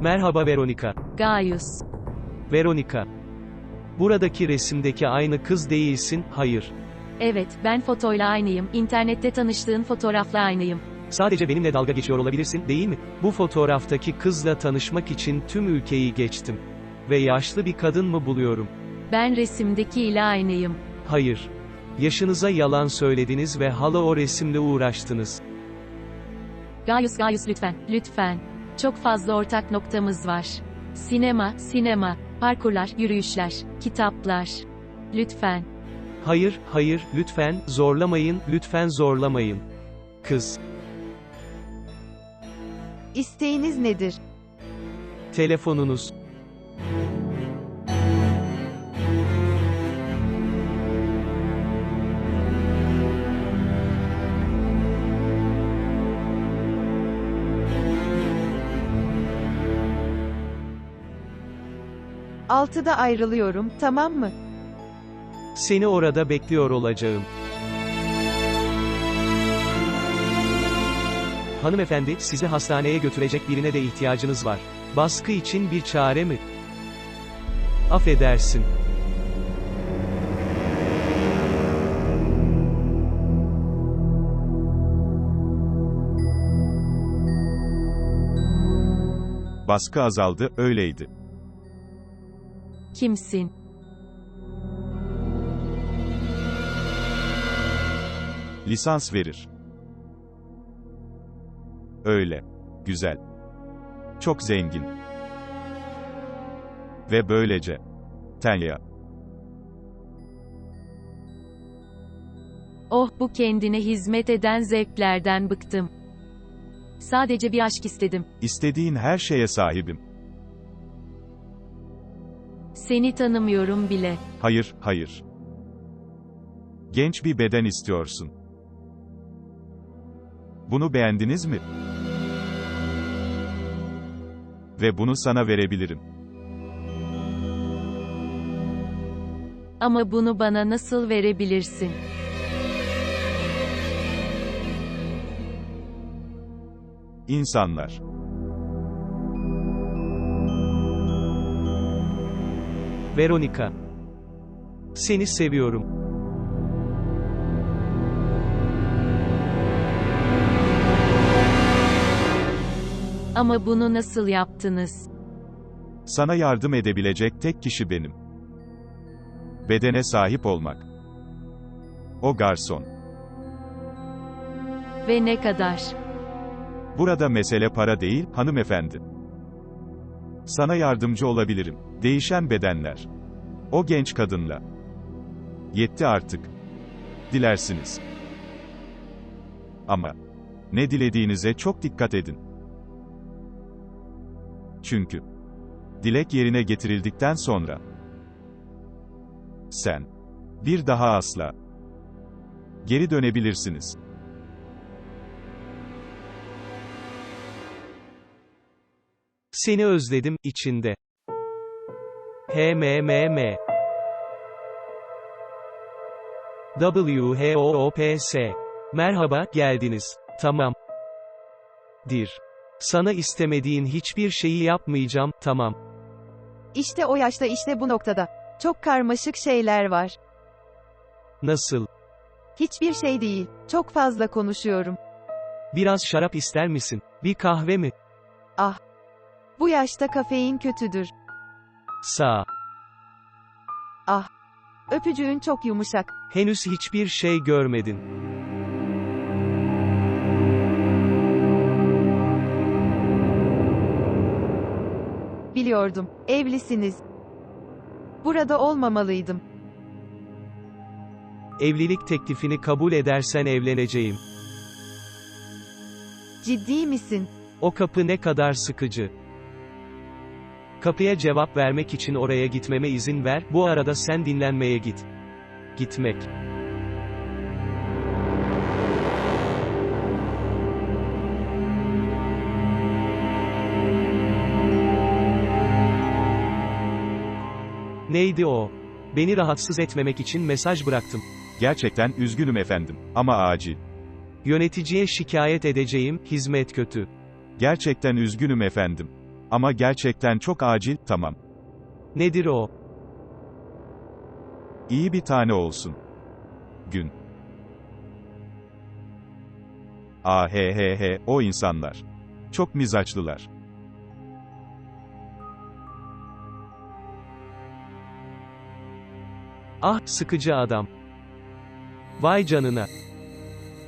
Merhaba Veronica. Gaius. Veronica. Buradaki resimdeki aynı kız değilsin, hayır. Evet, ben fotoyla aynıyım. İnternette tanıştığın fotoğrafla aynıyım. Sadece benimle dalga geçiyor olabilirsin, değil mi? Bu fotoğraftaki kızla tanışmak için tüm ülkeyi geçtim. Ve yaşlı bir kadın mı buluyorum? Ben resimdeki ile aynıyım. Hayır. Yaşınıza yalan söylediniz ve hala o resimle uğraştınız. Gaius Gaius lütfen, lütfen. Çok fazla ortak noktamız var. Sinema, sinema, parkurlar, yürüyüşler, kitaplar. Lütfen. Hayır, hayır, lütfen, zorlamayın, lütfen zorlamayın. Kız. İsteğiniz nedir? Telefonunuz. Altıda ayrılıyorum, tamam mı? Seni orada bekliyor olacağım. Hanımefendi, sizi hastaneye götürecek birine de ihtiyacınız var. Baskı için bir çare mi? Affedersin. Baskı azaldı, öyleydi. Kimsin? Lisans verir. Öyle. Güzel. Çok zengin. Ve böylece. Tenya. Oh, bu kendine hizmet eden zevklerden bıktım. Sadece bir aşk istedim. İstediğin her şeye sahibim. Seni tanımıyorum bile. Hayır, hayır. Genç bir beden istiyorsun. Bunu beğendiniz mi? Ve bunu sana verebilirim. Ama bunu bana nasıl verebilirsin? İnsanlar. Veronica. Seni seviyorum. Ama bunu nasıl yaptınız? Sana yardım edebilecek tek kişi benim. Bedene sahip olmak. O garson. Ve ne kadar? Burada mesele para değil, hanımefendi. Sana yardımcı olabilirim. Değişen bedenler. O genç kadınla. Yetti artık. Dilersiniz. Ama ne dilediğinize çok dikkat edin. Çünkü dilek yerine getirildikten sonra sen bir daha asla geri dönebilirsiniz. Seni özledim, içinde. HMMM. WHOOPS. Merhaba, geldiniz. Tamam. Dir. Sana istemediğin hiçbir şeyi yapmayacağım, tamam. İşte o yaşta işte bu noktada. Çok karmaşık şeyler var. Nasıl? Hiçbir şey değil. Çok fazla konuşuyorum. Biraz şarap ister misin? Bir kahve mi? Ah. Bu yaşta kafein kötüdür. Sağ. Ah. Öpücüğün çok yumuşak. Henüz hiçbir şey görmedin. Biliyordum. Evlisiniz. Burada olmamalıydım. Evlilik teklifini kabul edersen evleneceğim. Ciddi misin? O kapı ne kadar sıkıcı. Kapıya cevap vermek için oraya gitmeme izin ver, bu arada sen dinlenmeye git. Gitmek. Neydi o? Beni rahatsız etmemek için mesaj bıraktım. Gerçekten üzgünüm efendim, ama acil. Yöneticiye şikayet edeceğim, hizmet kötü. Gerçekten üzgünüm efendim. Ama gerçekten çok acil, tamam. Nedir o? İyi bir tane olsun. Gün. Ah he he he, o insanlar. Çok mizaçlılar. Ah, sıkıcı adam. Vay canına.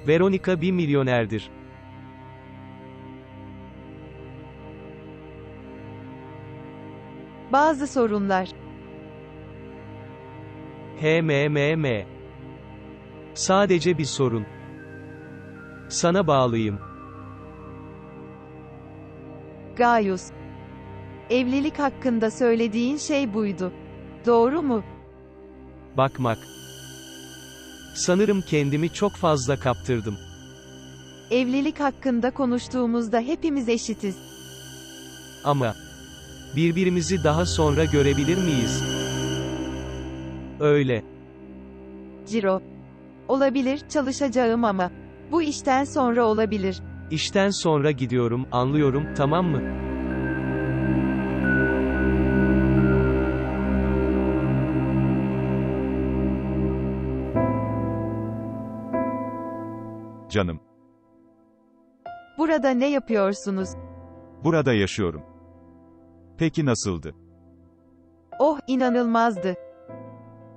Veronica bir milyonerdir. Bazı sorunlar. HMMM. Sadece bir sorun. Sana bağlıyım. Gaius. Evlilik hakkında söylediğin şey buydu. Doğru mu? Bakmak. Sanırım kendimi çok fazla kaptırdım. Evlilik hakkında konuştuğumuzda hepimiz eşitiz. Ama birbirimizi daha sonra görebilir miyiz? Öyle. Ciro. Olabilir, çalışacağım ama. Bu işten sonra olabilir. İşten sonra gidiyorum, anlıyorum, tamam mı? Canım. Burada ne yapıyorsunuz? Burada yaşıyorum. Peki nasıldı? Oh, inanılmazdı.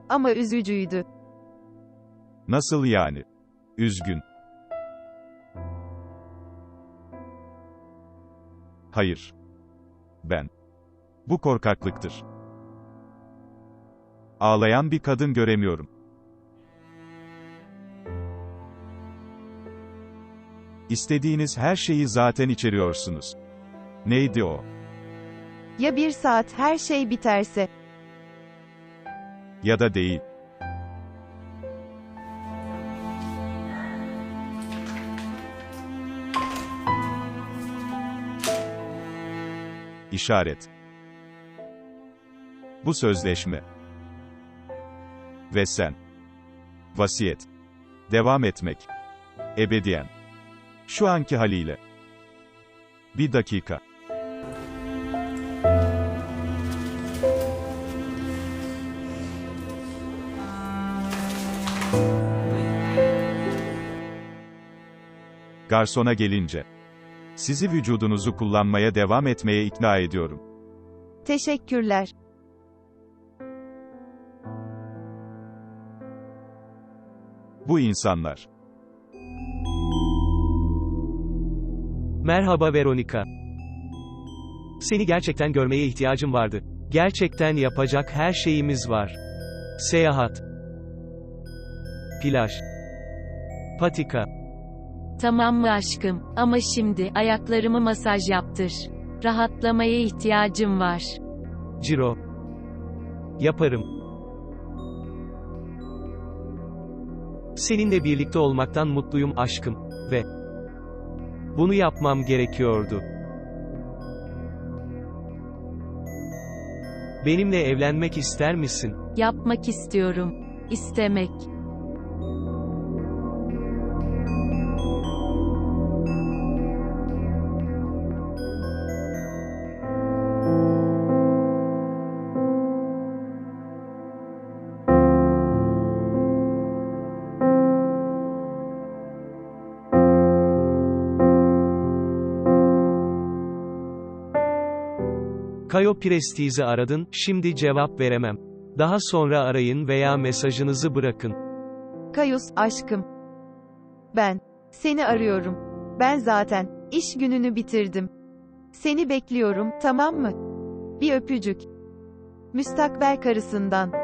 Ama üzücüydü. Nasıl yani? Üzgün. Hayır. Ben. Bu korkaklıktır. Ağlayan bir kadın göremiyorum. İstediğiniz her şeyi zaten içeriyorsunuz. Neydi o? Ya bir saat her şey biterse? Ya da değil. İşaret. Bu sözleşme. Ve sen. Vasiyet. Devam etmek. Ebediyen. Şu anki haliyle. Bir dakika. Garsona gelince. Sizi vücudunuzu kullanmaya devam etmeye ikna ediyorum. Teşekkürler. Bu insanlar. Merhaba Veronica. Seni gerçekten görmeye ihtiyacım vardı. Gerçekten yapacak her şeyimiz var. Seyahat. Plaj. Patika. Tamam mı aşkım? Ama şimdi ayaklarımı masaj yaptır. Rahatlamaya ihtiyacım var. Ciro. Yaparım. Seninle birlikte olmaktan mutluyum aşkım ve bunu yapmam gerekiyordu. Benimle evlenmek ister misin? Yapmak istiyorum. İstemek. Kayo Prestiz'i aradın, şimdi cevap veremem. Daha sonra arayın veya mesajınızı bırakın. Kayus, aşkım. Ben. Seni arıyorum. Ben zaten, iş gününü bitirdim. Seni bekliyorum, tamam mı? Bir öpücük. Müstakbel karısından.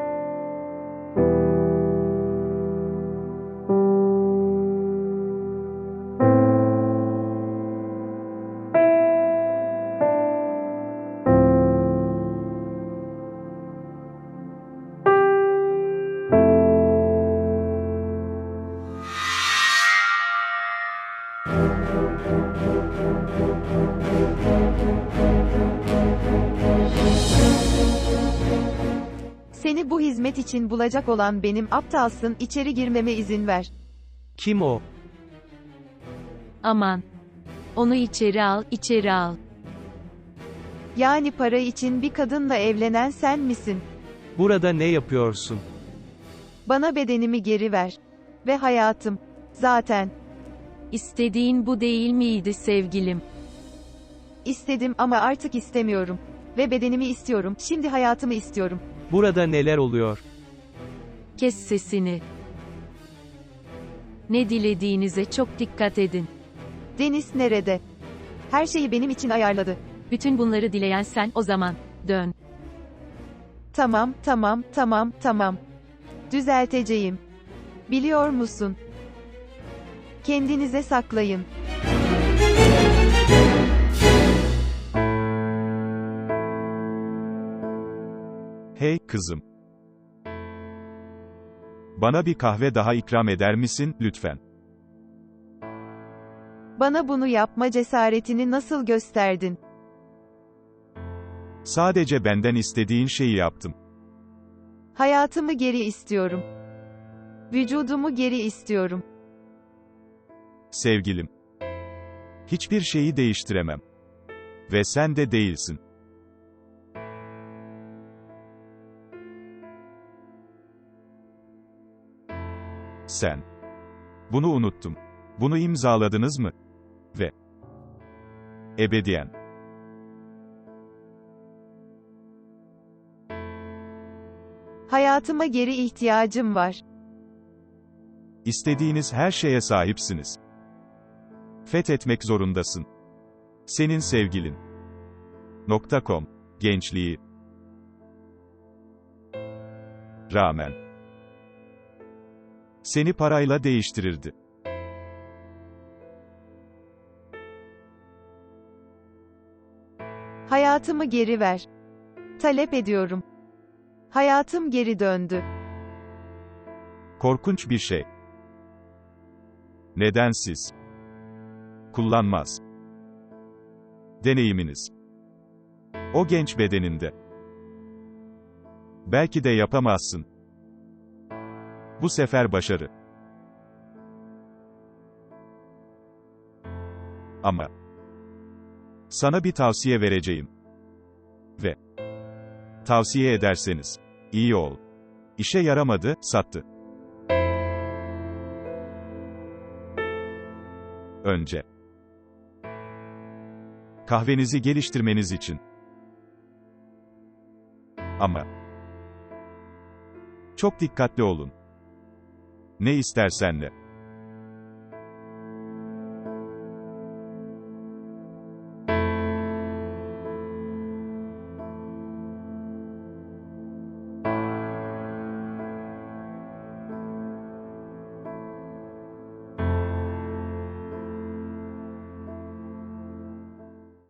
Hizmet için bulacak olan benim aptalsın, içeri girmeme izin ver. Kim o? Aman. Onu içeri al, içeri al. Yani para için bir kadınla evlenen sen misin? Burada ne yapıyorsun? Bana bedenimi geri ver. Ve hayatım. Zaten. İstediğin bu değil miydi sevgilim? İstedim ama artık istemiyorum. Ve bedenimi istiyorum. Şimdi hayatımı istiyorum. Burada neler oluyor? Kes sesini. Ne dilediğinize çok dikkat edin. Deniz nerede? Her şeyi benim için ayarladı. Bütün bunları dileyen sen o zaman dön. Tamam, tamam, tamam, tamam. Düzelteceğim. Biliyor musun? Kendinize saklayın. Hey, kızım. Bana bir kahve daha ikram eder misin, lütfen? Bana bunu yapma cesaretini nasıl gösterdin? Sadece benden istediğin şeyi yaptım. Hayatımı geri istiyorum. Vücudumu geri istiyorum. Sevgilim. Hiçbir şeyi değiştiremem. Ve sen de değilsin. Sen. Bunu unuttum. Bunu imzaladınız mı? Ve ebediyen. Hayatıma geri ihtiyacım var. İstediğiniz her şeye sahipsiniz. Fethetmek zorundasın. Senin sevgilin. .com Gençliği Rağmen Seni parayla değiştirirdi. Hayatımı geri ver. Talep ediyorum. Hayatım geri döndü. Korkunç bir şey. Nedensiz. Kullanmaz. Deneyiminiz. O genç bedeninde. Belki de yapamazsın. Bu sefer başarı. Ama sana bir tavsiye vereceğim. Ve tavsiye ederseniz iyi ol. İşe yaramadı, sattı. Önce kahvenizi geliştirmeniz için. Ama çok dikkatli olun. Ne istersen de.